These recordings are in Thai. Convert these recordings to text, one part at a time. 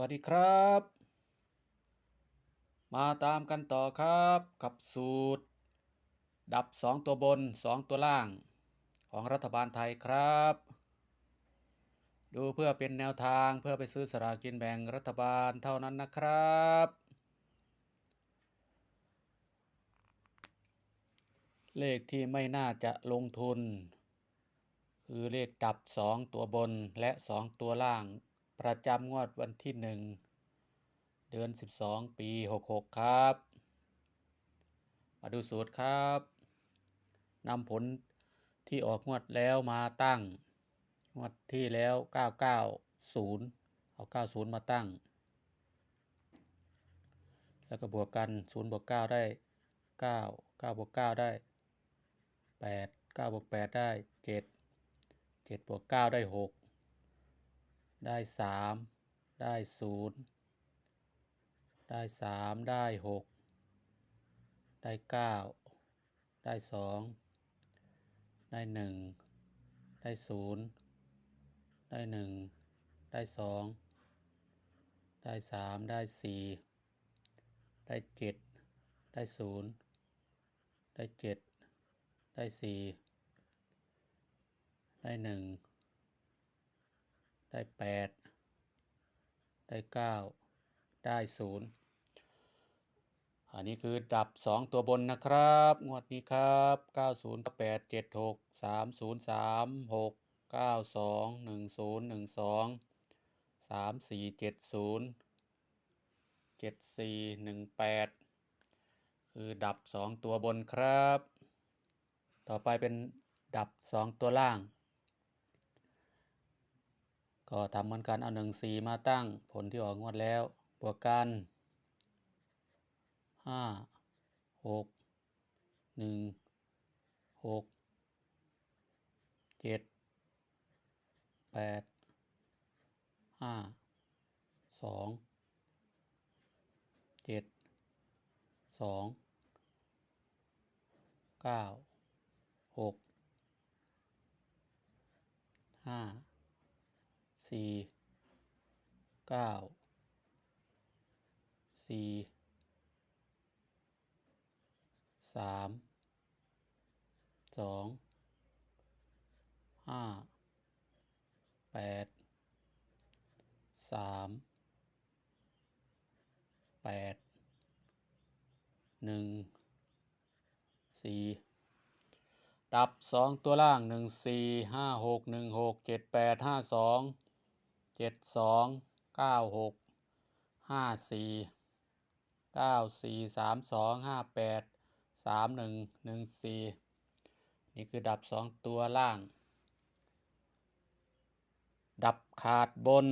วัสดีครับ มาตามกันต่อครับกับสูตร ดับ 2 ตัวบน 2 ตัวล่าง ของรัฐบาลไทยครับ ดูเพื่อเป็นแนวทางเพื่อไปซื้อสลากกินแบ่งรัฐบาลเท่านั้นนะครับ เลขที่ไม่น่าจะลงทุน คือเลขดับ 2 ตัวบนและ 2 ตัวล่าง ประจำงวดวันที่1เดือน 12 ปี 66 ครับ มาดูสูตรครับนำผลที่ออกงวดแล้วมาตั้ง งวดที่แล้ว 990 เอา 90 มาตั้ง แล้วก็บวกกัน 0 บวก 9 ได้ 9 9 บวก 9 ได้ 8 9 บวก 8 ได้ 7 7 บวก 9 ได้ 6 ได้3ได้0ได้3ได้6ได้9ได้2ได้1ได้0ได้1ได้2ได้3ได้4ได้7ได้0ได้7ได้4ได้1 ได้8ได้9ได้0อันนี้คือดับ2ตัวบนนะครับ งวดนี้ครับ90 8 7 6 3 0 3 6 9 2 1 0 1 2 3 4 7 0 7 4 1 8คือดับ2ตัวบนครับ ต่อไปเป็นดับ2ตัวล่าง ก็ทำเหมือนกันเอา1 4มาตั้งผลที่ออกงวดแล้วบวกกันห้าหกหนึ่งหกเจ็ดแปดห้าสองเจ็ดสองเก้าหกห้า สี่เก้าสี่สามสองห้าแปดสามแปดหนึ่งสี่ดับสองตัวล่างหนึ่งสี่ห้าหกหนึ่งหกเจ็ดแปดห้าสอง เจ็ดสองเก้าหกห้าสี่เก้าสี่สามสองห้าแปดสามหนึ่งหนึ่งสี่นี่คือดับสองตัวล่าง ดับขาดบน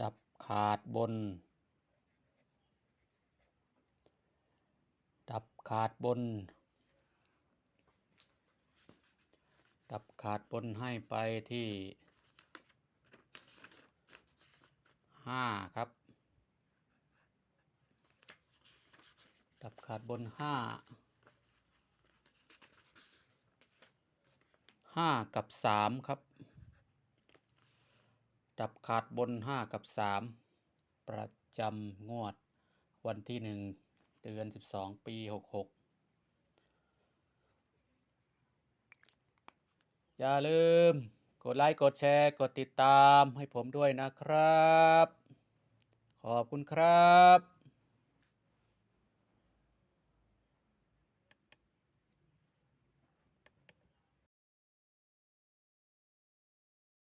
ดับขาดบน ดับขาดบน ดับขาดบนให้ไปที่ห้าครับดับขาดบนห้าห้ากับสามครับดับขาดบนห้ากับสามประจำงวดวันที่หนึ่งเดือนสิบสองปีหกหก อย่าลืม กดไลค์ กดแชร์ กดติดตามให้ผมด้วยนะครับ ขอบคุณครับ